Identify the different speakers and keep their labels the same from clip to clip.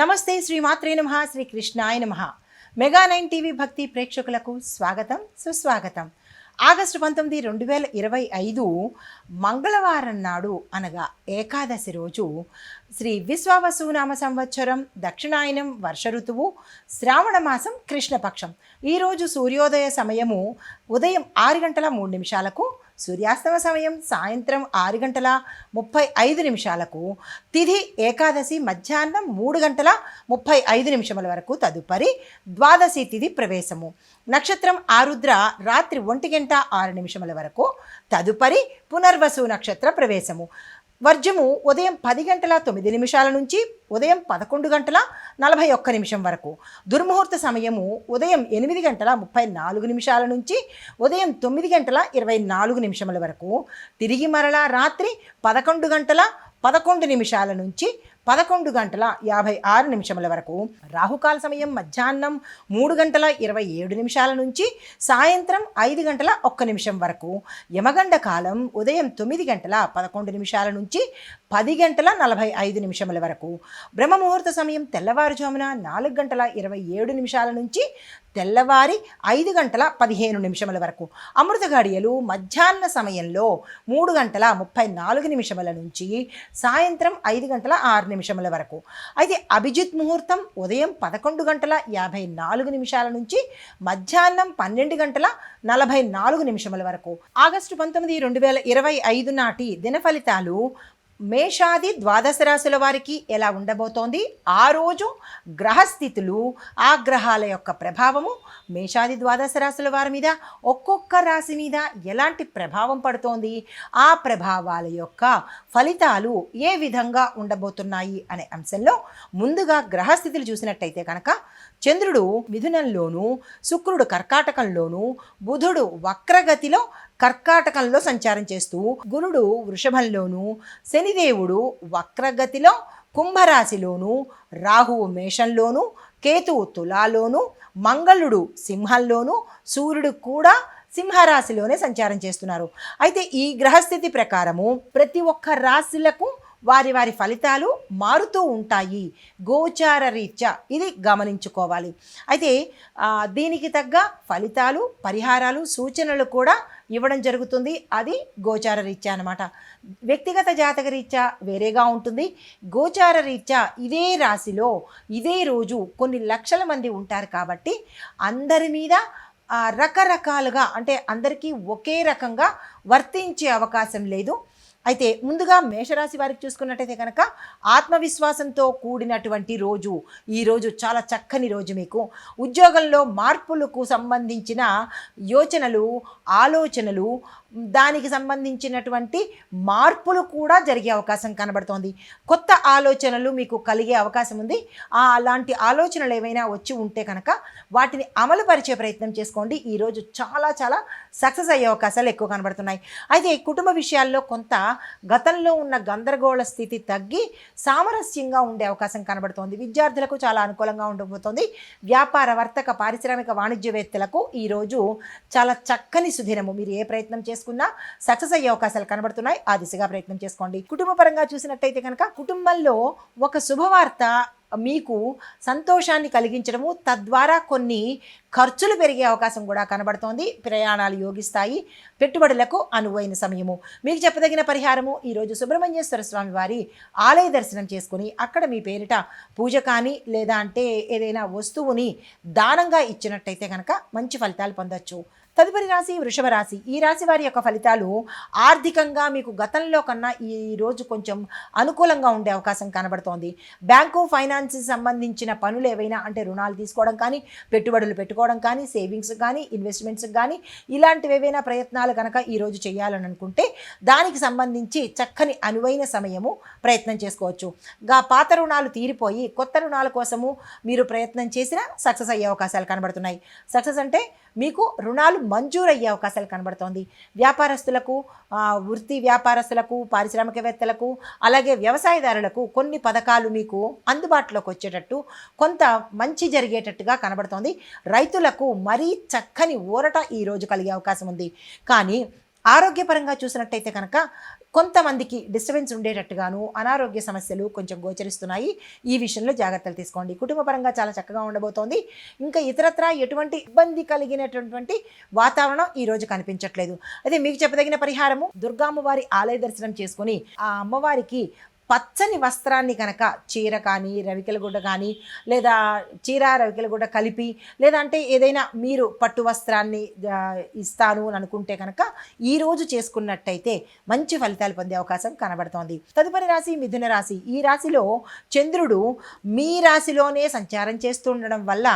Speaker 1: నమస్తే శ్రీమాత్రే నమ శ్రీ కృష్ణాయ నమ. మెగా నైన్ టీవీ భక్తి ప్రేక్షకులకు స్వాగతం సుస్వాగతం. ఆగస్టు పంతొమ్మిది రెండు వేల ఇరవై ఐదు మంగళవారం నాడు అనగా ఏకాదశి రోజు శ్రీ విశ్వావసునామ సంవత్సరం దక్షిణాయనం వర్ష ఋతువు శ్రావణ మాసం కృష్ణపక్షం. ఈరోజు సూర్యోదయ సమయము ఉదయం ఆరు గంటల మూడు నిమిషాలకు సూర్యాస్తమ సమయం సాయంత్రం ఆరు గంటల ముప్పై ఐదు నిమిషాలకు తిథి ఏకాదశి మధ్యాహ్నం మూడు గంటల ముప్పై ఐదు నిమిషముల వరకు తదుపరి ద్వాదశి తిథి ప్రవేశము. నక్షత్రం ఆరుద్ర రాత్రి ఒంటి గంట ఆరు నిమిషముల వరకు తదుపరి పునర్వసు నక్షత్ర ప్రవేశము. వర్జము ఉదయం పది గంటల తొమ్మిది నిమిషాల నుంచి ఉదయం పదకొండు గంటల నలభై ఒక్క నిమిషం వరకు. దుర్ముహూర్త సమయము ఉదయం ఎనిమిది గంటల ముప్పై నాలుగు నిమిషాల నుంచి ఉదయం తొమ్మిది గంటల ఇరవై నాలుగు నిమిషముల వరకు. తిరిగి మరలా రాత్రి పదకొండు గంటల పదకొండు నిమిషాల నుంచి పదకొండు గంటల యాభై ఆరు నిమిషముల వరకు రాహుకాల సమయం మధ్యాహ్నం మూడు గంటల ఇరవై ఏడు నిమిషాల నుంచి సాయంత్రం ఐదు గంటల ఒక్క నిమిషం వరకు యమగండ కాలం ఉదయం తొమ్మిది గంటల పదకొండు నిమిషాల నుంచి పది గంటల నలభై ఐదు నిమిషముల వరకు బ్రహ్మముహూర్త సమయం తెల్లవారుజామున నాలుగు గంటల ఇరవై ఏడు నిమిషాల నుంచి తెల్లవారి ఐదు గంటల పదిహేను నిమిషముల వరకు. అమృత ఘడియలు మధ్యాహ్న సమయంలో మూడు గంటల ముప్పై నాలుగు నిమిషముల నుంచి సాయంత్రం ఐదు గంటల ఆరు నిమిషముల వరకు. అయితే అభిజిత్ ముహూర్తం ఉదయం పదకొండు గంటల యాభై నాలుగు నిమిషాల నుంచి మధ్యాహ్నం పన్నెండు గంటల నలభై నాలుగు నిమిషముల వరకు. ఆగస్టు పంతొమ్మిది రెండు వేల ఇరవై ఐదు నాటి దిన ఫలితాలు మేషాది ద్వాదశ రాశుల వారికి ఎలా ఉండబోతోంది? ఆ రోజు గ్రహస్థితులు ఆ గ్రహాల యొక్క ప్రభావము మేషాది ద్వాదశ రాశుల వారి మీద ఒక్కొక్క రాశి మీద ఎలాంటి ప్రభావం పడుతోంది? ఆ ప్రభావాల యొక్క ఫలితాలు ఏ విధంగా ఉండబోతున్నాయి అనే అంశంలో ముందుగా గ్రహస్థితులు చూసినట్టయితే కనుక చంద్రుడు మిథునంలోను శుక్రుడు కర్కాటకంలోను బుధుడు వక్రగతిలో కర్కాటకంలో సంచారం చేస్తూ గురుడు వృషభంలోను శనిదేవుడు వక్రగతిలో కుంభరాశిలోను రాహువు మేషంలోను కేతువు తులాలోను మంగళుడు సింహంలోను సూర్యుడు కూడా సింహరాశిలోనే సంచారం చేస్తున్నారు. అయితే ఈ గ్రహస్థితి ప్రకారము ప్రతి ఒక్క రాశులకు వారి వారి ఫలితాలు మారుతూ ఉంటాయి. గోచార రీత్యా ఇది గమనించుకోవాలి. అయితే దీనికి తగ్గ ఫలితాలు పరిహారాలు సూచనలు కూడా ఇవ్వడం జరుగుతుంది. అది గోచార రీత్యా అనమాట వ్యక్తిగత జాతక రీత్యా వేరేగా ఉంటుంది. గోచార రీత్యా ఇదే రాశిలో ఇదే రోజు కొన్ని లక్షల మంది ఉంటారు కాబట్టి అందరి మీద రకరకాలుగా అంటే అందరికీ ఒకే రకంగా వర్తించే అవకాశం లేదు. అయితే ముందుగా మేషరాశి వారికి చూసుకున్నట్టయితే కనుక ఆత్మవిశ్వాసంతో కూడినటువంటి రోజు. ఈ రోజు చాలా చక్కని రోజు మీకు. ఉద్యోగంలో మార్పులకు సంబంధించిన యోచనలు ఆలోచనలు దానికి సంబంధించినటువంటి మార్పులు కూడా జరిగే అవకాశం కనబడుతోంది. కొత్త ఆలోచనలు మీకు కలిగే అవకాశం ఉంది. ఆ అలాంటి ఆలోచనలు ఏవైనా వచ్చి ఉంటే కనుక వాటిని అమలు పరిచే ప్రయత్నం చేసుకోండి. ఈరోజు చాలా చాలా సక్సెస్ అయ్యే అవకాశాలు ఎక్కువ కనబడుతున్నాయి. అయితే కుటుంబ విషయాల్లో కొంత గతంలో ఉన్న గందరగోళ స్థితి తగ్గి సామరస్యంగా ఉండే అవకాశం కనబడుతోంది. విద్యార్థులకు చాలా అనుకూలంగా ఉండబోతోంది. వ్యాపార వర్తక పారిశ్రామిక వాణిజ్యవేత్తలకు ఈరోజు చాలా చక్కని సుదినము. మీరు ఏ ప్రయత్నం చేసుకో చేసుకున్నా సక్సెస్ అయ్యే అవకాశాలు కనబడుతున్నాయి. ఆ దిశగా ప్రయత్నం చేసుకోండి. కుటుంబ పరంగా చూసినట్టయితే కనుక కుటుంబంలో ఒక శుభవార్త మీకు సంతోషాన్ని కలిగించడము తద్వారా కొన్ని ఖర్చులు పెరిగే అవకాశం కూడా కనబడుతోంది. ప్రయాణాలు యోగిస్తాయి. పెట్టుబడులకు అనువైన సమయము. మీకు చెప్పదగిన పరిహారము ఈరోజు సుబ్రహ్మణ్యేశ్వర స్వామి వారి ఆలయ దర్శనం చేసుకుని అక్కడ మీ పేరిట పూజ కానీ లేదా అంటే ఏదైనా వస్తువుని దానంగా ఇచ్చినట్టయితే కనుక మంచి ఫలితాలు పొందొచ్చు. తదుపరి రాశి వృషభ రాశి. ఈ రాశి వారి యొక్క ఫలితాలు ఆర్థికంగా మీకు గతంలో కన్నా ఈ రోజు కొంచెం అనుకూలంగా ఉండే అవకాశం కనబడుతోంది. బ్యాంకు ఫైనాన్స్ సంబంధించిన పనులు ఏవైనా అంటే రుణాలు తీసుకోవడం కానీ పెట్టుబడులు పెట్టుకోవడం కానీ సేవింగ్స్ కానీ ఇన్వెస్ట్మెంట్స్ కానీ ఇలాంటివి ఏవైనా ప్రయత్నాలు కనుక ఈరోజు చేయాలని అనుకుంటే దానికి సంబంధించి చక్కని అనువైన సమయము ప్రయత్నం చేసుకోవచ్చు. గా పాత రుణాలు తీరిపోయి కొత్త రుణాల కోసము మీరు ప్రయత్నం చేసినా సక్సెస్ అయ్యే అవకాశాలు కనబడుతున్నాయి. సక్సెస్ అంటే మీకు రుణాలు మంజూరు అయ్యే అవకాశాలు కనబడుతోంది. వ్యాపారస్తులకు వృత్తి వ్యాపారస్తులకు పారిశ్రామికవేత్తలకు అలాగే వ్యవసాయదారులకు కొన్ని పథకాలు మీకు అందుబాటులోకి వచ్చేటట్టు కొంత మంచి జరిగేటట్టుగా కనబడుతోంది. రైతులకు మరీ చక్కని ఊరట ఈరోజు కలిగే అవకాశం ఉంది. కానీ ఆరోగ్యపరంగా చూసినట్టయితే కనుక కొంతమందికి డిస్టర్బెన్స్ ఉండేటట్టుగాను అనారోగ్య సమస్యలు కొంచెం గోచరిస్తున్నాయి. ఈ విషయంలో జాగ్రత్తలు తీసుకోండి. కుటుంబపరంగా చాలా చక్కగా ఉండబోతోంది. ఇంకా ఇతరత్ర ఎటువంటి ఇబ్బంది కలిగినటువంటి వాతావరణం ఈ రోజు కనిపించట్లేదు. అదే మీకు చెప్పదగిన పరిహారము దుర్గామ్మవారి ఆలయ దర్శనం చేసుకుని ఆ అమ్మవారికి పచ్చని వస్త్రాన్ని కనుక చీర కానీ రవికెలగుడ్డ కానీ లేదా చీర రవికెల కలిపి కలిపి లేదంటే ఏదైనా మీరు పట్టు వస్త్రాన్ని ఇస్తాను అని అనుకుంటే కనుక ఈరోజు చేసుకున్నట్టయితే మంచి ఫలితాలు పొందే అవకాశం కనబడుతోంది. తదుపరి రాశి మిథున రాశి. ఈ రాశిలో చంద్రుడు మీ రాశిలోనే సంచారం చేస్తుండడం వల్ల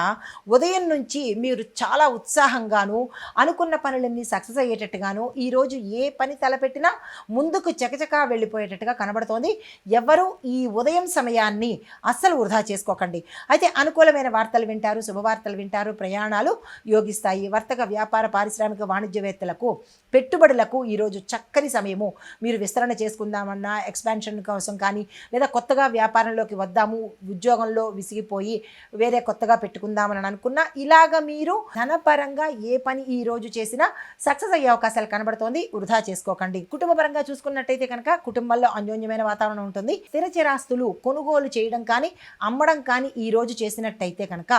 Speaker 1: ఉదయం నుంచి మీరు చాలా ఉత్సాహంగాను అనుకున్న పనులన్నీ సక్సెస్ అయ్యేటట్టుగాను ఈరోజు ఏ పని తలపెట్టినా ముందుకు చకచకా వెళ్ళిపోయేటట్టుగా కనబడుతోంది. ఎవరు ఈ ఉదయం సమయాన్ని అస్సలు వృధా చేసుకోకండి. అయితే అనుకూలమైన వార్తలు వింటారు శుభవార్తలు వింటారు ప్రయాణాలు యోగిస్తాయి. వర్తక వ్యాపార పారిశ్రామిక వాణిజ్యవేత్తలకు పెట్టుబడులకు ఈరోజు చక్కని సమయము. మీరు విస్తరణ చేసుకుందామన్నా ఎక్స్పాన్షన్ కోసం కానీ లేదా కొత్తగా వ్యాపారంలోకి వద్దాము ఉద్యోగంలో విసిగిపోయి వేరే కొత్తగా పెట్టుకుందామని అనుకున్నా ఇలాగ మీరు ధనపరంగా ఏ పని ఈ రోజు చేసినా సక్సెస్ అయ్యే అవకాశాలు కనబడుతోంది. వృధా చేసుకోకండి. కుటుంబ పరంగా చూసుకున్నట్టయితే కనుక కుటుంబంలో అన్యోన్యమైన వాతావరణం ఉంటుంది. స్థిరచరాస్తులు కొనుగోలు చేయడం కానీ అమ్మడం కానీ ఈ రోజు చేసినట్టయితే కనుక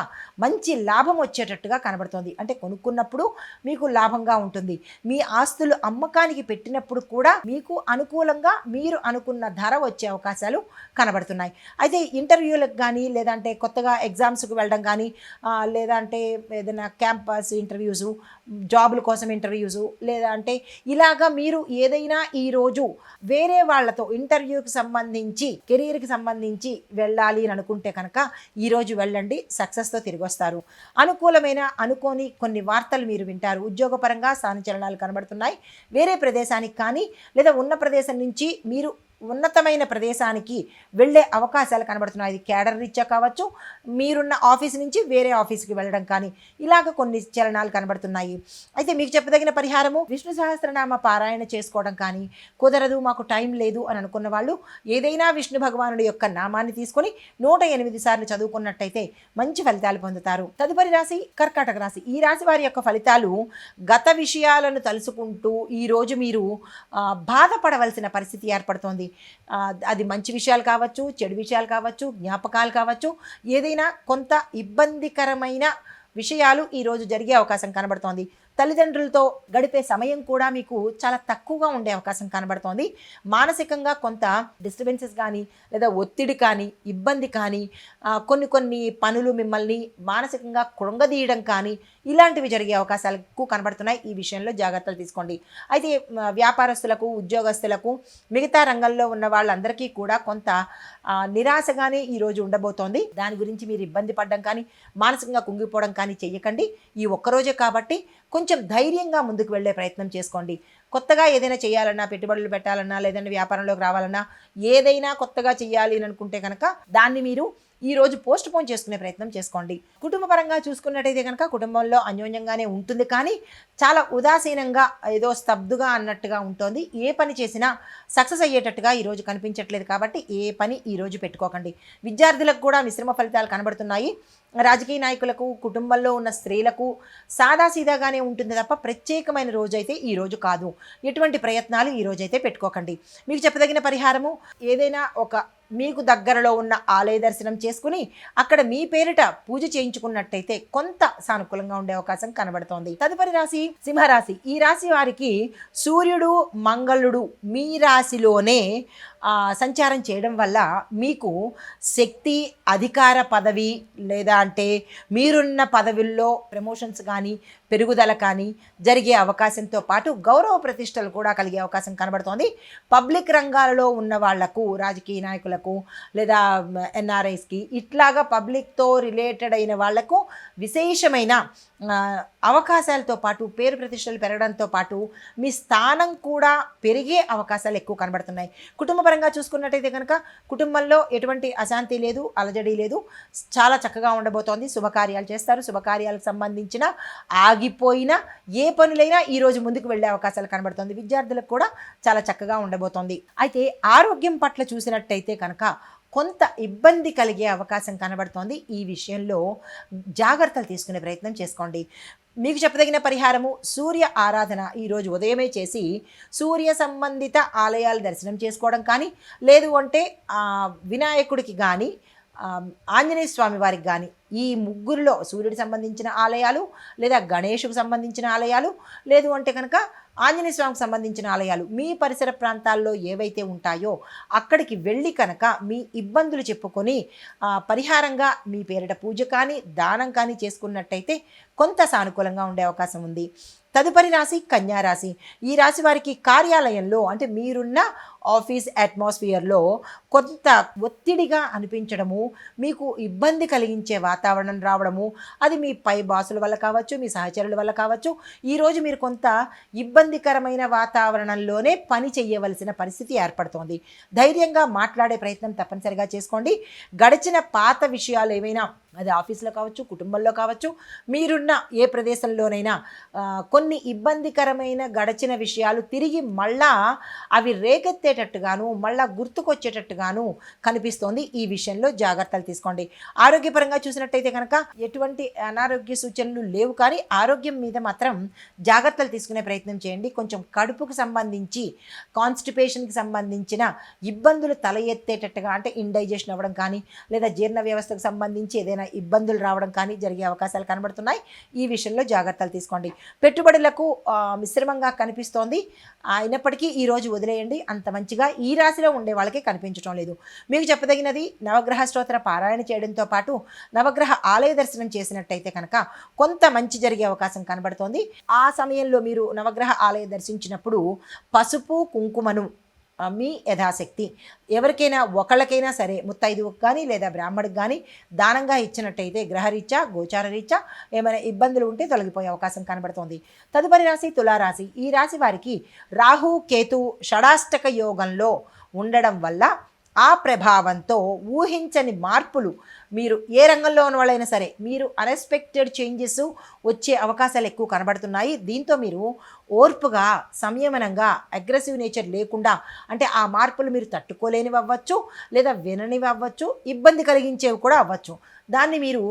Speaker 1: మంచి లాభం వచ్చేటట్టుగా కనబడుతుంది. అంటే కొనుక్కున్నప్పుడు మీకు లాభంగా ఉంటుంది. మీ ఆస్తులు అమ్మకానికి పెట్టినప్పుడు కూడా మీకు అనుకూలంగా మీరు అనుకున్న ధర వచ్చే అవకాశాలు కనబడుతున్నాయి. అయితే ఇంటర్వ్యూలకు కానీ లేదంటే కొత్తగా ఎగ్జామ్స్కి వెళ్ళడం కానీ లేదంటే ఏదైనా క్యాంపస్ ఇంటర్వ్యూస్ జాబుల కోసం ఇంటర్వ్యూస్ లేదా అంటే ఇలాగా మీరు ఏదైనా ఈరోజు వేరే వాళ్ళతో ఇంటర్వ్యూకి సంబంధించి సంబంధించి కెరీర్కి సంబంధించి వెళ్ళాలి అని అనుకుంటే కనుక ఈరోజు వెళ్ళండి సక్సెస్తో తిరిగి వస్తారు. అనుకూలమైన అనుకోని కొన్ని వార్తలు మీరు వింటారు. ఉద్యోగపరంగా స్థానచలనాలు కనబడుతున్నాయి. వేరే ప్రదేశానికి కానీ లేదా ఉన్న ప్రదేశం నుంచి మీరు ఉన్నతమైన ప్రదేశానికి వెళ్ళే అవకాశాలు కనబడుతున్నాయి. ఇది కేడర్ రీత్యా కావచ్చు మీరున్న ఆఫీస్ నుంచి వేరే ఆఫీస్కి వెళ్ళడం కానీ ఇలాగ కొన్ని చలనాలు కనబడుతున్నాయి. అయితే మీకు చెప్పదగిన పరిహారము విష్ణు సహస్రనామ పారాయణ చేసుకోవడం కానీ కుదరదు మాకు టైం లేదు అని అనుకున్న వాళ్ళు ఏదైనా విష్ణు భగవానుడి యొక్క నామాన్ని తీసుకొని నూట ఎనిమిది సార్లు చదువుకున్నట్టయితే మంచి ఫలితాలు పొందుతారు. తదుపరి రాశి కర్కాటక రాశి. ఈ రాశి వారి యొక్క ఫలితాలు గత విషయాలను తలుసుకుంటూ ఈరోజు మీరు బాధపడవలసిన పరిస్థితి ఏర్పడుతోంది. అది మంచి విషయాలు కావచ్చు చెడు విషయాలు కావచ్చు జ్ఞాపకాలు కావచ్చు ఏదైనా కొంత ఇబ్బందికరమైన విషయాలు ఈరోజు జరిగే అవకాశం కనబడుతోంది. తల్లిదండ్రులతో గడిపే సమయం కూడా మీకు చాలా తక్కువగా ఉండే అవకాశం కనబడుతోంది. మానసికంగా కొంత డిస్టర్బెన్సెస్ కానీ లేదా ఒత్తిడి కానీ ఇబ్బంది కానీ కొన్ని కొన్ని పనులు మిమ్మల్ని మానసికంగా కృంగదీయడం కానీ ఇలాంటివి జరిగే అవకాశాలు ఎక్కువ కనబడుతున్నాయి. ఈ విషయంలో జాగ్రత్తలు తీసుకోండి. అయితే వ్యాపారస్తులకు ఉద్యోగస్తులకు మిగతా రంగంలో ఉన్న వాళ్ళందరికీ కూడా కొంత నిరాశగానే ఈరోజు ఉండబోతోంది. దాని గురించి మీరు ఇబ్బంది పడడం కానీ మానసికంగా కుంగిపోవడం కానీ చెయ్యకండి. ఈ ఒక్కరోజే కాబట్టి కొంచెం ధైర్యంగా ముందుకు వెళ్ళే ప్రయత్నం చేసుకోండి. కొత్తగా ఏదైనా చేయాలన్నా పెట్టుబడులు పెట్టాలన్నా లేదంటే వ్యాపారంలోకి రావాలన్నా ఏదైనా కొత్తగా చేయాలి అని అనుకుంటే కనుక దాన్ని మీరు ఈ రోజు పోస్ట్ పోన్ చేసుకునే ప్రయత్నం చేసుకోండి. కుటుంబ పరంగా చూసుకున్నట్టయితే కనుక కుటుంబంలో అన్యోన్యంగానే ఉంటుంది. కానీ చాలా ఉదాసీనంగా ఏదో స్తబ్దుగా అన్నట్టుగా ఉంటుంది. ఏ పని చేసినా సక్సెస్ అయ్యేటట్టుగా ఈరోజు కనిపించట్లేదు కాబట్టి ఏ పని ఈరోజు పెట్టుకోకండి. విద్యార్థులకు కూడా మిశ్రమ ఫలితాలు కనబడుతున్నాయి. రాజకీయ నాయకులకు కుటుంబంలో ఉన్న స్త్రీలకు సాదాసీదాగానే ఉంటుంది తప్ప ప్రత్యేకమైన రోజు అయితే ఈ రోజు కాదు. ఎటువంటి ప్రయత్నాలు ఈ రోజు అయితే పెట్టుకోకండి. మీకు చెప్పదగిన పరిహారము ఏదైనా ఒక మీకు దగ్గరలో ఉన్న ఆలయ దర్శనం చేసుకుని అక్కడ మీ పేరిట పూజ చేయించుకున్నట్టయితే కొంత సానుకూలంగా ఉండే అవకాశం కనబడుతోంది. తదుపరి రాశి సింహరాశి. ఈ రాశి వారికి సూర్యుడు మంగళుడు మీ రాశిలోనే సంచారం చేయడం వల్ల మీకు శక్తి అధికార పదవి లేదా అంటే మీరున్న పదవుల్లో ప్రమోషన్స్ కానీ పెరుగుదల కానీ జరిగే అవకాశంతో పాటు గౌరవ ప్రతిష్టలు కూడా కలిగే అవకాశం కనబడుతోంది. పబ్లిక్ రంగాలలో ఉన్న వాళ్ళకు రాజకీయ నాయకులకు లేదా ఎన్ఆర్ఐస్కి ఇట్లాగా పబ్లిక్తో రిలేటెడ్ అయిన వాళ్ళకు విశేషమైన అవకాశాలతో పాటు పేరు ప్రతిష్టలు పెరగడంతో పాటు మీ స్థానం కూడా పెరిగే అవకాశాలు ఎక్కువ కనబడుతున్నాయి. కుటుంబపరంగా చూసుకున్నట్టయితే కనుక కుటుంబంలో ఎటువంటి అశాంతి లేదు అలజడి లేదు. చాలా చక్కగా ఉండబోతోంది. శుభకార్యాలు చేస్తారు. శుభకార్యాలకు సంబంధించిన ఆగిపోయిన ఏ పనులైనా ఈరోజు ముందుకు వెళ్ళే అవకాశాలు కనబడుతుంది. విద్యార్థులకు కూడా చాలా చక్కగా ఉండబోతోంది. అయితే ఆరోగ్యం పట్ల చూసినట్టయితే కనుక కొంత ఇబ్బంది కలిగే అవకాశం కనబడుతోంది. ఈ విషయంలో జాగ్రత్తలు తీసుకునే ప్రయత్నం చేసుకోండి. మీకు చెప్పదగిన పరిహారము సూర్య ఆరాధన ఈరోజు ఉదయమే చేసి సూర్య సంబంధిత ఆలయాలు దర్శనం చేసుకోవడం కానీ లేదు అంటే వినాయకుడికి కానీ ఆంజనేయ స్వామి వారికి కానీ ఈ ముగ్గురులో సూర్యుడికి సంబంధించిన ఆలయాలు లేదా గణేషుకు సంబంధించిన ఆలయాలు లేదు అంటే కనుక ఆంజనేయ స్వామికి సంబంధించిన ఆలయాలు మీ పరిసర ప్రాంతాల్లో ఏవైతే ఉంటాయో అక్కడికి వెళ్ళి కనుక మీ ఇబ్బందులు చెప్పుకొని పరిహారంగా మీ పేరిట పూజ కానీ దానం కానీ చేసుకున్నట్టయితే కొంత సానుకూలంగా ఉండే అవకాశం ఉంది. తదుపరి రాశి కన్యా రాశి. ఈ రాశి వారికి కార్యాలయంలో అంటే మీరున్న ఆఫీస్ అట్మాస్ఫియర్లో కొంత ఒత్తిడిగా అనిపించడము మీకు ఇబ్బంది కలిగించే వాతావరణం రావడము అది మీ పై బాసుల వల్ల కావచ్చు మీ సహచరుల వల్ల కావచ్చు ఈరోజు మీరు కొంత ఇబ్బందికరమైన వాతావరణంలోనే పని చేయవలసిన పరిస్థితి ఏర్పడుతోంది. ధైర్యంగా మాట్లాడే ప్రయత్నం తప్పనిసరిగా చేసుకోండి. గడిచిన పాత విషయాలు ఏమైనా అది ఆఫీస్లో కావచ్చు కుటుంబంలో కావచ్చు మీరున్న ఏ ప్రదేశంలోనైనా కొన్ని ఇబ్బందికరమైన గడిచిన విషయాలు తిరిగి మళ్ళా అవి రేకెత్తేటట్టుగాను మళ్ళా గుర్తుకొచ్చేటట్టుగాను కనిపిస్తోంది ఈ విషయంలో జాగ్రత్తలు తీసుకోండి. ఆరోగ్యపరంగా చూసినట్టయితే కనుక ఎటువంటి అనారోగ్య సూచనలు లేవు కానీ ఆరోగ్యం మీద మాత్రం జాగ్రత్తలు తీసుకునే ప్రయత్నం చేయండి. కొంచెం కడుపుకు సంబంధించి కాన్స్టిపేషన్కి సంబంధించిన ఇబ్బందులు తల ఎత్తేటట్టుగా అంటే ఇండైజెషన్ అవ్వడం కానీ లేదా జీర్ణ వ్యవస్థకు సంబంధించి ఏదైనా ఇబ్బందులు రావడం కానీ జరిగే అవకాశాలు కనబడుతున్నాయి. ఈ విషయంలో జాగ్రత్తలు తీసుకోండి. పెట్టుబడులకు మిశ్రమంగా కనిపిస్తోంది. అయినప్పటికీ ఈ రోజు వదిలేయండి. అంత మంచిగా ఈ రాశిలో ఉండే వాళ్ళకి కనిపించడం లేదు. మీకు చెప్పదగినది నవగ్రహ స్తోత్ర పారాయణ చేయడంతో పాటు నవగ్రహ ఆలయ దర్శనం చేసినట్టయితే కనుక కొంత మంచి జరిగే అవకాశం కనబడుతోంది. ఆ సమయంలో మీరు నవగ్రహ ఆలయ దర్శించినప్పుడు పసుపు కుంకుమను మీ యథాశక్తి. ఎవరికైనా ఒకళ్ళకైనా సరే ముత్తైదువుకు కానీ లేదా బ్రాహ్మడికి కానీ దానంగా ఇచ్చినట్టయితే గ్రహరీత్యా గోచార రీత్యా ఏమైనా ఇబ్బందులు ఉంటే తొలగిపోయే అవకాశం కనబడుతోంది. తదుపరి రాశి తులారాశి. ఈ రాశి వారికి రాహు కేతు షడాష్టక యోగంలో ఉండడం వల్ల ఆ ప్రభావంతో ఊహించని మార్పులు మీరు ఏ రంగంలో ఉన్న వాళ్ళైనా సరే మీరు అన్ఎక్స్పెక్టెడ్ చేంజెస్ వచ్చే అవకాశాలు ఎక్కువ కనబడుతున్నాయి. దీంతో మీరు ఓర్పుగా సంయమనంగా అగ్రెసివ్ నేచర్ లేకుండా అంటే ఆ మార్పులు మీరు తట్టుకోలేనివి అవ్వచ్చు లేదా విననివి అవ్వచ్చు ఇబ్బంది కలిగించేవి కూడా అవ్వచ్చు. దాన్ని మీరు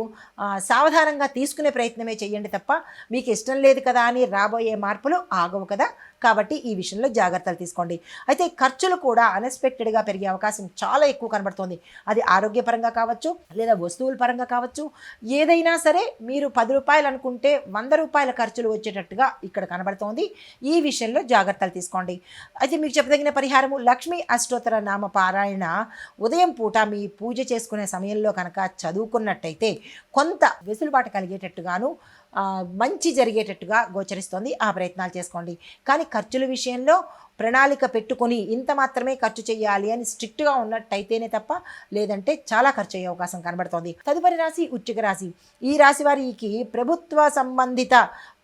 Speaker 1: సావధానంగా తీసుకునే ప్రయత్నమే చేయండి తప్ప మీకు ఇష్టం లేదు కదా అని రాబోయే మార్పులు ఆగవు కదా. కాబట్టి ఈ విషయంలో జాగ్రత్తలు తీసుకోండి. అయితే ఖర్చులు కూడా అన్ఎక్స్పెక్టెడ్గా పెరిగే అవకాశం చాలా ఎక్కువ కనబడుతుంది. అది ఆరోగ్యపరంగా కావచ్చు లేదా వస్తువుల పరంగా కావచ్చు ఏదైనా సరే మీరు పది రూపాయలు అనుకుంటే వంద రూపాయల ఖర్చులు వచ్చేటట్టుగా ఇక్కడ కనబడుతోంది. ఈ విషయంలో జాగ్రత్తలు తీసుకోండి. అయితే మీకు చెప్పదగిన పరిహారము లక్ష్మీ అష్టోత్తర నామ పారాయణ. ఉదయం పూట మీ పూజ చేసుకునే సమయంలో కనుక చదువుకున్నట్టయితే కొంత వెసులుబాటు కలిగేటట్టుగాను మంచి జరిగేటట్టుగా గోచరిస్తోంది. ఆ ప్రయత్నాలు చేసుకోండి. కానీ ఖర్చుల విషయంలో ప్రణాళిక పెట్టుకొని ఇంత మాత్రమే ఖర్చు చేయాలి అని స్ట్రిక్ట్గా ఉన్నట్టయితేనే తప్ప లేదంటే చాలా ఖర్చు అయ్యే అవకాశం కనబడుతోంది. తదుపరి రాశి ఉచ్చిక రాశి. ఈ రాశి వారికి ప్రభుత్వ సంబంధిత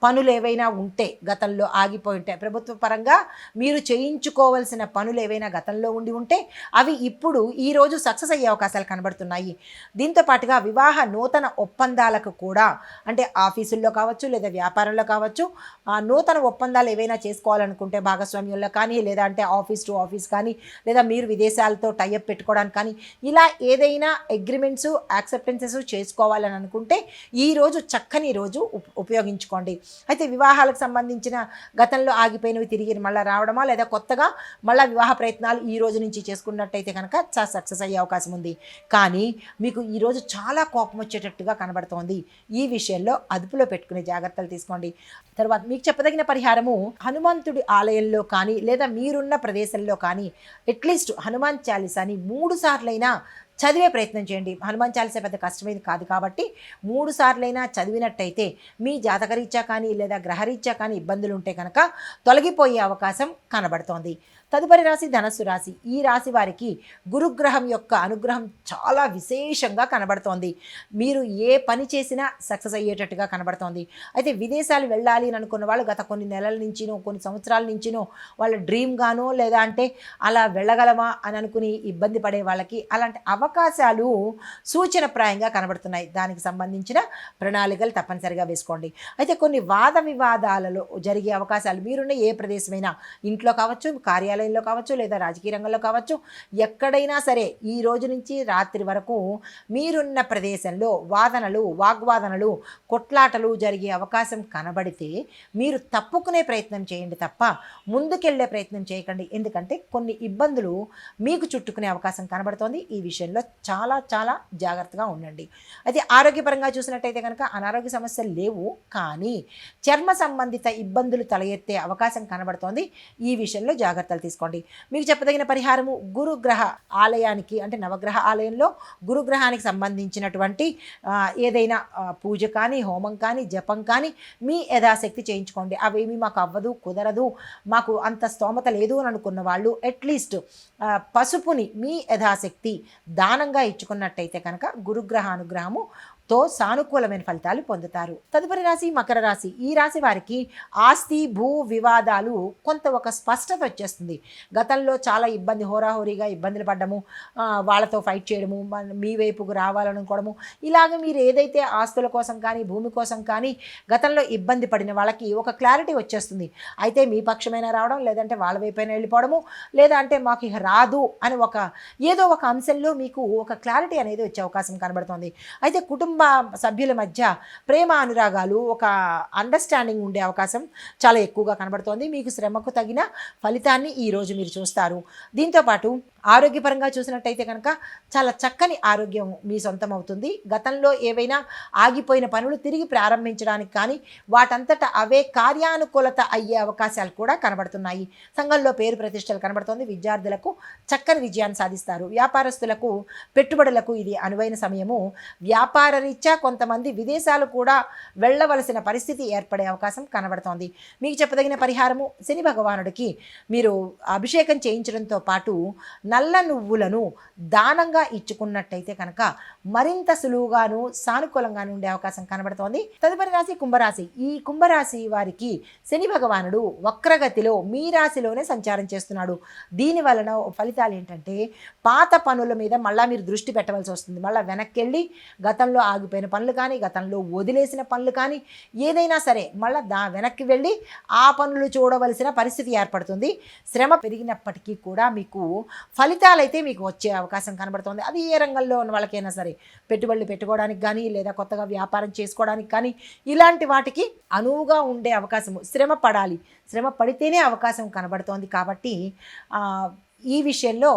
Speaker 1: పనులు ఏవైనా ఉంటే గతంలో ఆగిపోయి ఉంటాయి ప్రభుత్వ పరంగా మీరు చేయించుకోవాల్సిన పనులు ఏవైనా గతంలో ఉండి ఉంటే అవి ఇప్పుడు ఈరోజు సక్సెస్ అయ్యే అవకాశాలు కనబడుతున్నాయి. దీంతో పాటుగా వివాహ నూతన ఒప్పందాలకు కూడా అంటే ఆఫీసుల్లో కావచ్చు లేదా వ్యాపారంలో కావచ్చు ఆ నూతన ఒప్పందాలు ఏవైనా చేసుకోవాలనుకుంటే భాగస్వామ్యంలో కానీ లేదా అంటే ఆఫీస్ టు ఆఫీస్ కానీ లేదా మీరు విదేశాలతో టైఅప్ పెట్టుకోవడానికి కానీ ఇలా ఏదైనా అగ్రిమెంట్స్ యాక్సెప్టెన్సెస్ చేసుకోవాలని అనుకుంటే ఈరోజు చక్కని రోజు ఉపయోగించుకోండి. అయితే వివాహాలకు సంబంధించిన గతంలో ఆగిపోయినవి తిరిగి మళ్ళీ రావడమా లేదా కొత్తగా మళ్ళీ వివాహ ప్రయత్నాలు ఈ రోజు నుంచి చేసుకున్నట్టయితే కనుక చాలా సక్సెస్ అయ్యే అవకాశం ఉంది. కానీ మీకు ఈరోజు చాలా కోపం వచ్చేటట్టుగా కనబడుతోంది. ఈ విషయంలో అదుపులో పెట్టుకునే జాగ్రత్తలు తీసుకోండి. తర్వాత మీకు చెప్పదగిన పరిహారము హనుమంతుడి ఆలయంలో కానీ లేదా మీరున్న ప్రదేశంలో కానీ అట్లీస్ట్ హనుమాన్ చాలీసాని మూడు సార్లైనా చదివే ప్రయత్నం చేయండి. హనుమాన్ చాలీసా పెద్ద కష్టమైంది కాదు కాబట్టి మూడు సార్లైనా చదివినట్టయితే మీ జాతకరీత్యా కానీ లేదా గ్రహరీత్యా కానీ ఇబ్బందులు ఉంటే కనుక తొలగిపోయే అవకాశం కనబడుతోంది. తదుపరి రాశి ధనస్సు రాశి. ఈ రాశి వారికి గురుగ్రహం యొక్క అనుగ్రహం చాలా విశేషంగా కనబడుతోంది. మీరు ఏ పని చేసినా సక్సెస్ అయ్యేటట్టుగా కనబడుతోంది. అయితే విదేశాలు వెళ్ళాలి అని అనుకున్న వాళ్ళు గత కొన్ని నెలల నుంచినో కొన్ని సంవత్సరాల నుంచినో వాళ్ళ డ్రీమ్ గానో లేదా అంటే అలా వెళ్ళగలమా అని అనుకుని ఇబ్బంది పడే వాళ్ళకి అలాంటి అవకాశాలు సూచనప్రాయంగా కనబడుతున్నాయి. దానికి సంబంధించిన ప్రణాళికలు తప్పనిసరిగా వేసుకోండి. అయితే కొన్ని వాద వివాదాలలో జరిగే అవకాశాలు మీరున్న ఏ ప్రదేశమైనా ఇంట్లో కావచ్చు కార్యాలయం న్యాయాలయంలో కావచ్చు లేదా రాజకీయ రంగంలో కావచ్చు ఎక్కడైనా సరే ఈ రోజు నుంచి రాత్రి వరకు మీరున్న ప్రదేశంలో వాదనలు వాగ్వాదనలు కొట్లాటలు జరిగే అవకాశం కనబడితే మీరు తప్పుకునే ప్రయత్నం చేయండి తప్ప ముందుకెళ్ళే ప్రయత్నం చేయకండి. ఎందుకంటే కొన్ని ఇబ్బందులు మీకు చుట్టుకునే అవకాశం కనబడుతోంది. ఈ విషయంలో చాలా చాలా జాగ్రత్తగా ఉండండి. అయితే ఆరోగ్యపరంగా చూసినట్టయితే కనుక అనారోగ్య సమస్యలు లేవు. కానీ చర్మ సంబంధిత ఇబ్బందులు తల ఎత్తే అవకాశం కనబడుతోంది. ఈ విషయంలో జాగ్రత్తలు తీసుకోండి. మీకు చెప్పదగిన పరిహారము గురుగ్రహ ఆలయానికి అంటే నవగ్రహ ఆలయంలో గురుగ్రహానికి సంబంధించినటువంటి ఏదైనా పూజ కానీ హోమం కానీ జపం కానీ మీ యథాశక్తి చేయించుకోండి. అవేమి మాకు అవ్వదు కుదరదు మాకు అంత స్తోమత లేదు అని అనుకున్న వాళ్ళు అట్లీస్ట్ పసుపుని మీ యథాశక్తి దానంగా ఇచ్చుకున్నట్టయితే కనుక గురుగ్రహ అనుగ్రహము తో సానుకూలమైన ఫలితాలు పొందుతారు. తదుపరి రాశి మకర రాశి. ఈ రాశి వారికి ఆస్తి భూ వివాదాలు కొంత ఒక స్పష్టత వచ్చేస్తుంది. గతంలో చాలా ఇబ్బంది హోరాహోరీగా ఇబ్బందులు పడ్డము వాళ్ళతో ఫైట్ చేయడము మీ వైపుకు రావాలనుకోవడము. ఇలాగ మీరు ఏదైతే ఆస్తుల కోసం కానీ భూమి కోసం కానీ గతంలో ఇబ్బంది పడిన వాళ్ళకి ఒక క్లారిటీ వచ్చేస్తుంది. అయితే మీ పక్షమైనా రావడం లేదంటే వాళ్ళ వైపైనా వెళ్ళిపోవడము లేదా అంటే మాకు ఇక రాదు అని ఒక ఏదో ఒక అంశంలో మీకు ఒక క్లారిటీ అనేది వచ్చే అవకాశం కనబడుతుంది. అయితే కుటుంబ కుటుంబ సభ్యుల మధ్య ప్రేమ అనురాగాలు ఒక అండర్స్టాండింగ్ ఉండే అవకాశం చాలా ఎక్కువగా కనబడుతోంది. మీకు శ్రమకు తగిన ఫలితాన్ని ఈరోజు మీరు చూస్తారు. దీంతోపాటు ఆరోగ్యపరంగా చూసినట్టయితే కనుక చాలా చక్కని ఆరోగ్యం మీ సొంతం అవుతుంది గతంలో ఏవైనా ఆగిపోయిన పనులు తిరిగి ప్రారంభించడానికి కానీ వాటంతట అవే కార్యానుకూలత అయ్యే అవకాశాలు కూడా కనబడుతున్నాయి. సంఘంలో పేరు ప్రతిష్టలు కనబడుతోంది. విద్యార్థులకు చక్కని విజయాన్ని సాధిస్తారు. వ్యాపారస్తులకు పెట్టుబడులకు ఇది అనువైన సమయము. వ్యాపార రీత్యా కొంతమంది విదేశాలు కూడా వెళ్ళవలసిన పరిస్థితి ఏర్పడే అవకాశం కనబడుతోంది. మీకు చెప్పదగిన పరిహారము శని భగవానుడికి. మీరు అభిషేకం చేయించడంతో పాటు నల్ల నువ్వులను దానంగా ఇచ్చుకున్నట్టయితే కనుక మరింత సులువుగాను సానుకూలంగాను ఉండే అవకాశం కనబడుతోంది. తదుపరి రాశి కుంభరాశి. ఈ కుంభరాశి వారికి శని భగవానుడు వక్రగతిలో మీ రాశిలోనే సంచారం చేస్తున్నాడు. దీని వలన ఫలితాలు ఏంటంటే పాత పనుల మీద మళ్ళీ మీరు దృష్టి పెట్టవలసి వస్తుంది. మళ్ళీ వెనక్కి వెళ్ళి గతంలో ఆగిపోయిన పనులు కానీ గతంలో వదిలేసిన పనులు కానీ ఏదైనా సరే మళ్ళీ దా వెనక్కి వెళ్ళి ఆ పనులు చూడవలసిన పరిస్థితి ఏర్పడుతుంది. శ్రమ పెరిగినప్పటికీ కూడా మీకు ఫలితాలు అయితే మీకు వచ్చే అవకాశం కనబడుతుంది. అది ఏ రంగంలో ఉన్న వాళ్ళకైనా సరే పెట్టుబడులు పెట్టుకోవడానికి కానీ లేదా కొత్తగా వ్యాపారం చేసుకోవడానికి కానీ ఇలాంటి వాటికి అనువుగా ఉండే అవకాశము. శ్రమ పడాలి. శ్రమ పడితేనే అవకాశం కనబడుతోంది కాబట్టి ఈ విషయంలో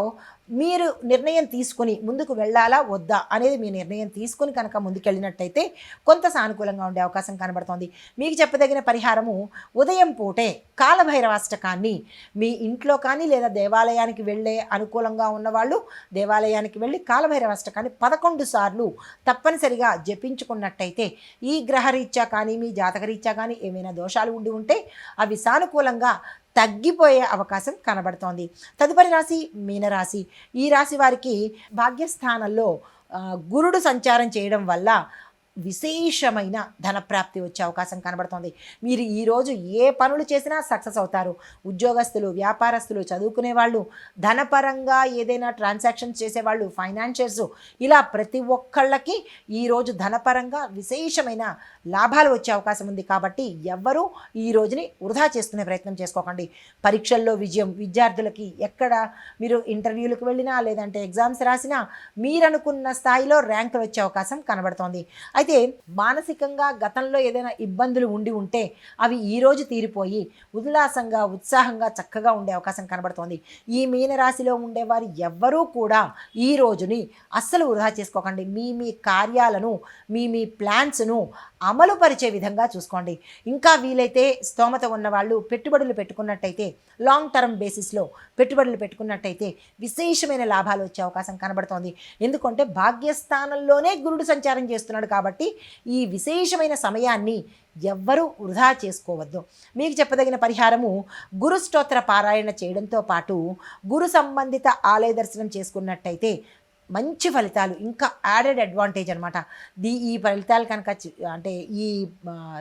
Speaker 1: మీరు నిర్ణయం తీసుకుని ముందుకు వెళ్ళాలా వద్దా అనేది మీ నిర్ణయం తీసుకుని కనుక ముందుకెళ్ళినట్టయితే కొంత సానుకూలంగా ఉండే అవకాశం కనబడుతోంది. మీకు చెప్పదగిన పరిహారము ఉదయం పూటే కాలభైరవాష్టకాన్ని మీ ఇంట్లో కానీ లేదా దేవాలయానికి వెళ్ళే అనుకూలంగా ఉన్నవాళ్ళు దేవాలయానికి వెళ్ళి కాలభైరవాష్టకాన్ని పదకొండు సార్లు తప్పనిసరిగా జపించుకున్నట్టయితే ఈ గ్రహరీత్యా కానీ మీ జాతకరీత్యా కానీ ఏమైనా దోషాలు ఉండి ఉంటే అవి సానుకూలంగా తగ్గిపోయే అవకాశం కనబడుతోంది. తదుపరి రాశి మీనరాశి. ఈ రాశి వారికి భాగ్యస్థానంలో గురుడు సంచారం చేయడం వల్ల విశేషమైన ధనప్రాప్తి వచ్చే అవకాశం కనబడుతోంది. మీరు ఈరోజు ఏ పనులు చేసినా సక్సెస్ అవుతారు. ఉద్యోగస్తులు వ్యాపారస్తులు చదువుకునే వాళ్ళు ధనపరంగా ఏదైనా ట్రాన్సాక్షన్స్ చేసేవాళ్ళు ఫైనాన్షియర్స్ ఇలా ప్రతి ఒక్కళ్ళకి ఈరోజు ధనపరంగా విశేషమైన లాభాలు వచ్చే అవకాశం ఉంది. కాబట్టి ఎవ్వరూ ఈ రోజుని వృధా చేసుకునే ప్రయత్నం చేసుకోకండి. పరీక్షల్లో విజయం విద్యార్థులకి ఎక్కడ మీరు ఇంటర్వ్యూలకు వెళ్ళినా లేదంటే ఎగ్జామ్స్ రాసినా మీరనుకున్న స్థాయిలో ర్యాంకులు వచ్చే అవకాశం కనబడుతోంది. అయితే మానసికంగా గతంలో ఏదైనా ఇబ్బందులు ఉండి ఉంటే అవి ఈ రోజు తీరిపోయి ఉల్లాసంగా ఉత్సాహంగా చక్కగా ఉండే అవకాశం కనబడుతోంది. ఈ మీనరాశిలో ఉండేవారు ఎవ్వరూ కూడా ఈ రోజుని అస్సలు వృధా చేసుకోకండి. మీ మీ కార్యాలను మీ మీ ప్లాన్స్ను అమలు పరిచే విధంగా చూసుకోండి. ఇంకా వీలైతే స్తోమత ఉన్నవాళ్ళు పెట్టుబడులు పెట్టుకున్నట్టయితే లాంగ్ టర్మ్ బేసిస్లో పెట్టుబడులు పెట్టుకున్నట్టయితే విశేషమైన లాభాలు వచ్చే అవకాశం కనబడుతోంది. ఎందుకంటే భాగ్యస్థానంలోనే గురుడు సంచారం చేస్తున్నాడు కాబట్టి కాబట్టి ఈ విశేషమైన సమయాన్ని ఎవ్వరూ వృధా చేసుకోవద్దు. మీకు చెప్పదగిన పరిహారము గురు స్తోత్ర పారాయణ చేయడంతో పాటు గురు సంబంధిత ఆలయ దర్శనం చేసుకున్నట్టయితే మంచి ఫలితాలు ఇంకా యాడెడ్ అడ్వాంటేజ్ అనమాట దీ ఈ ఫలితాలు కనుక అంటే ఈ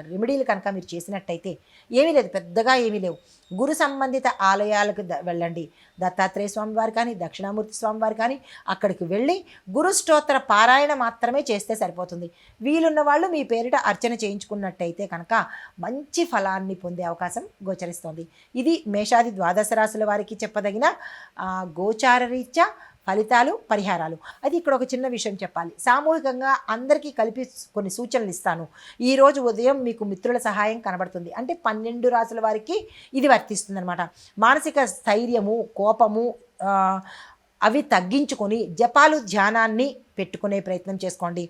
Speaker 1: రెమెడీలు కనుక మీరు చేసినట్టయితే ఏమీ లేదు పెద్దగా ఏమీ లేవు. గురు సంబంధిత ఆలయాలకు ద- వెళ్ళండి. దత్తాత్రేయ స్వామివారు కానీ దక్షిణామూర్తి స్వామి వారు కానీ అక్కడికి వెళ్ళి గురు స్తోత్ర పారాయణ మాత్రమే చేస్తే సరిపోతుంది. వీలున్న వాళ్ళు మీ పేరిట అర్చన చేయించుకున్నట్టయితే కనుక మంచి ఫలాన్ని పొందే అవకాశం గోచరిస్తోంది. ఇది మేషాది ద్వాదశ రాశుల వారికి చెప్పదగిన ఆ, గోచార రీత్యా ఫలితాలు పరిహారాలు. అది ఇక్కడ ఒక చిన్న విషయం చెప్పాలి. సామూహికంగా అందరికీ కలిపి కొన్ని సూచనలు ఇస్తాను. ఈరోజు ఉదయం మీకు మిత్రుల సహాయం కనబడుతుంది. అంటే పన్నెండు రాసుల వారికి ఇది వర్తిస్తుంది అనమాట మానసిక స్థైర్యము కోపము అవి తగ్గించుకొని జపాలు ధ్యానాన్ని పెట్టుకునే ప్రయత్నం చేసుకోండి.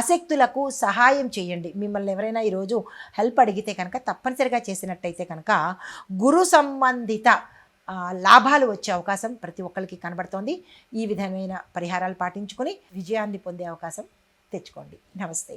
Speaker 1: అశక్తులకు సహాయం చేయండి. మిమ్మల్ని ఎవరైనా ఈరోజు హెల్ప్ అడిగితే కనుక తప్పనిసరిగా చేసినట్టయితే కనుక గురు సంబంధిత లాభాలు వచ్చే అవకాశం ప్రతి ఒక్కరికి కనబడుతోంది. ఈ విధమైన పరిహారాలు పాటించుకొని విజయాన్ని పొందే అవకాశం తెచ్చుకోండి. నమస్తే.